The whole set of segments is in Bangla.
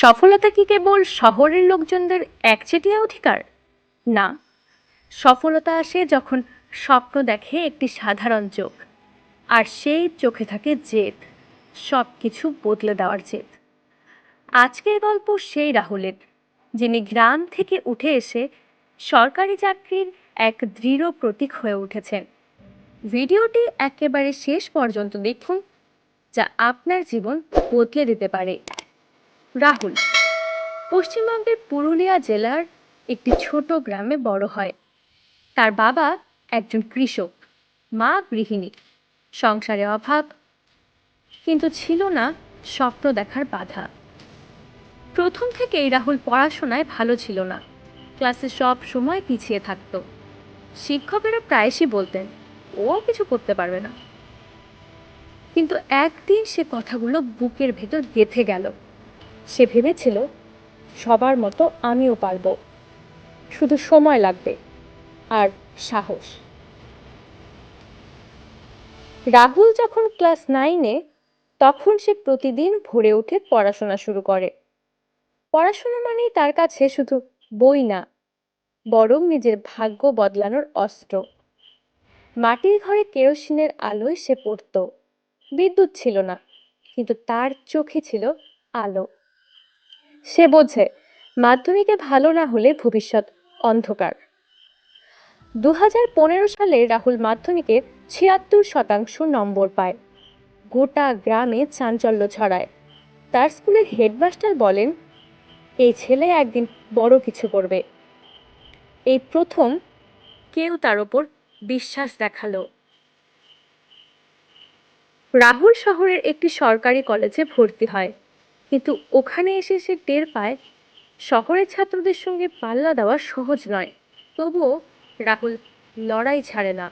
সফলতা কি কেবল শহরের লোকজনদের একচেটিয়া অধিকার? না। সফলতা আসে যখন স্বপ্ন দেখে একটি সাধারণ চোখ, আর সেই চোখে থাকে জেদ সব কিছু বদলে দেওয়ার জেদ। আজকের গল্প সেই রাহুলের, যিনি গ্রাম থেকে উঠে এসে সরকারি চাকরির এক দৃঢ় প্রতীক হয়ে উঠেছেন। ভিডিওটি একেবারে শেষ পর্যন্ত দেখুন, যা আপনার জীবন বদলে দিতে পারে। রাহুল। পশ্চিমবঙ্গের পুরুলিয়া জেলার একটি ছোট গ্রামে বড় হয়। তার বাবা একজন কৃষক, মা গৃহিণী। সংসারে অভাব, কিন্তু ছিল না স্বপ্ন দেখার বাধা। প্রথম থেকেই রাহুল পড়াশোনায় ভালো ছিল না। ক্লাসে সব সময় পিছিয়ে থাকতো। শিক্ষকেরা প্রায়শই বলতেন, ও কিছু করতে পারবে না। কিন্তু একদিন সে কথাগুলো বুকের ভেতর গেঁথে গেল। সে ভেবেছিল, সবার মতো আমিও পারব। শুধু সময় লাগবে আর সাহস। রাহুল যখন ক্লাস নাইনে, তখন সে প্রতিদিন ভোরে উঠে পড়াশোনা শুরু করে। পড়াশোনা মানেই তার কাছে শুধু বই না, বরং নিজের ভাগ্য বদলানোর অস্ত্র। মাটির ঘরে কেরোসিনের আলোয় সে পড়তো। বিদ্যুৎ ছিল না, কিন্তু তার চোখে ছিল আলো। সে বোঝে, মাধ্যমিকে ভালো না হলে ভবিষ্যৎ অন্ধকার। দু হাজার পনেরো সালে রাহুল মাধ্যমিকে ছিয়াত্তর শতাংশ নম্বর পায়। গোটা গ্রামে চাঞ্চল্য ছড়ায়। তার স্কুলের হেডমাস্টার বলেন, এই ছেলে একদিন বড় কিছু করবে। এই প্রথম কেউ তার ওপর বিশ্বাস দেখাল। রাহুল শহরের একটি সরকারি কলেজে ভর্তি হয়। কিন্তু ওখানে এসে সে টের পায়, শহরের ছাত্রদের সঙ্গে পাল্লা দেওয়া সহজ নয়। তবুও রাহুল লড়াই ছাড়ে না।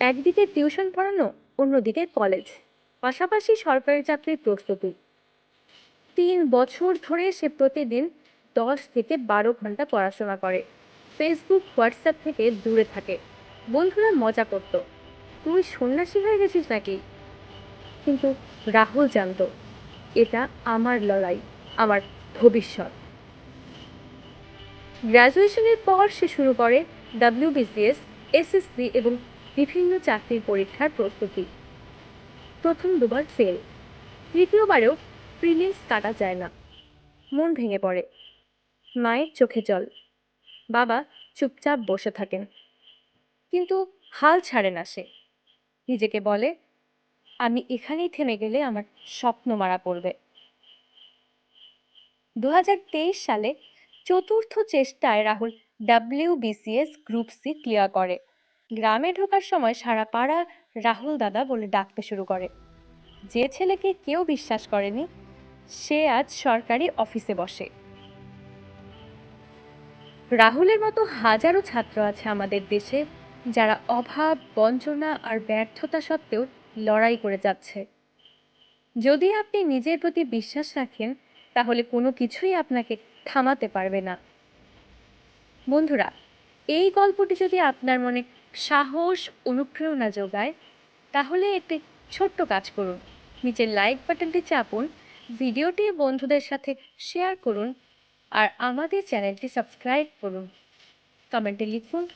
একদিকে টিউশন পড়ানো, অন্যদিকে কলেজ। পাশাপাশি সরকারি চাকরির প্রস্তুতি। তিন বছর ধরে সে প্রতিদিন দশ থেকে বারো ঘণ্টা পড়াশোনা করে। ফেসবুক হোয়াটসঅ্যাপ থেকে দূরে থাকে। বন্ধুরা মজা করতো। তুই সন্ন্যাসী হয়ে গেছিস নাকি? কিন্তু রাহুল জানতো এটা আমার লড়াই, আমার ভবিষ্যৎ। গ্র্যাজুয়েশনের পর সে শুরু করে ডাব্লিউ ডাব্লিউবিসিএস এসএসসি এবং বিভিন্ন চাকরির পরীক্ষার প্রস্তুতি। প্রথম দুবার ফেল। তৃতীয়বারেও প্রিলিমস কাটা যায় না। মন ভেঙে পড়ে। মায়ের চোখে জল। বাবা চুপচাপ বসে থাকেন। কিন্তু হাল ছাড়ে না সে। নিজেকে বলে আমি এখানেই থেমে গেলে আমার স্বপ্ন মারা পড়বে। দু হাজার তেইশ সালে চতুর্থ চেষ্টায় Rahul WBCS group C clear করে। গ্রামে ঢোকার সময় সারা পাড়া রাহুল দাদা বলে ডাকতে শুরু করে। যে ছেলেকে কেউ বিশ্বাস করেনি, সে আজ সরকারি অফিসে বসে। রাহুলের মতো হাজারো ছাত্র আছে আমাদের দেশে, যারা অভাব, বঞ্চনা আর ব্যর্থতা সত্ত্বেও লড়াই করে যাচ্ছে। যদি আপনি নিজের প্রতি বিশ্বাস রাখেন, তাহলে কোনো কিছুই আপনাকে থামাতে পারবে না। বন্ধুরা, এই গল্পটি যদি আপনার মনে সাহস, অনুপ্রেরণা যোগায়, তাহলে একটি ছোট্ট কাজ করুন। নিচের লাইক বাটনটি চাপুন, ভিডিওটি বন্ধুদের সাথে শেয়ার করুন, আর আমাদের চ্যানেলটি সাবস্ক্রাইব করুন। কমেন্টে লিখুন,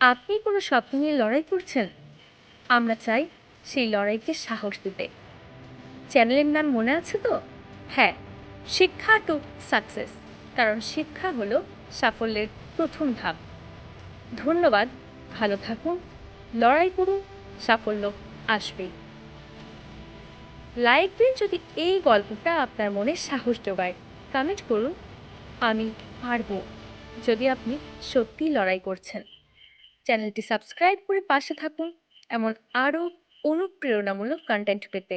আপনি কোনো স্বপ্ন নিয়ে লড়াই করছেন? আমরা চাই সেই লড়াইকে সাহস দিতে। চ্যানেলের নাম মনে আছে তো? হ্যাঁ শিক্ষা টু সাকসেস কারণ শিক্ষা হলো সাফল্যের প্রথম ধাপ। ধন্যবাদ, ভালো থাকুন, লড়াই করুন, সাফল্য আসবেই লাইক দিন যদি এই গল্পটা আপনার মনে সাহস যোগায় কমেন্ট করুন, আমি পারব যদি আপনি সত্যি লড়াই করছেন। চ্যানেলটি সাবস্ক্রাইব করে পাশে থাকুন, এমন আরও অনুপ্রেরণামূলক কন্টেন্ট পেতে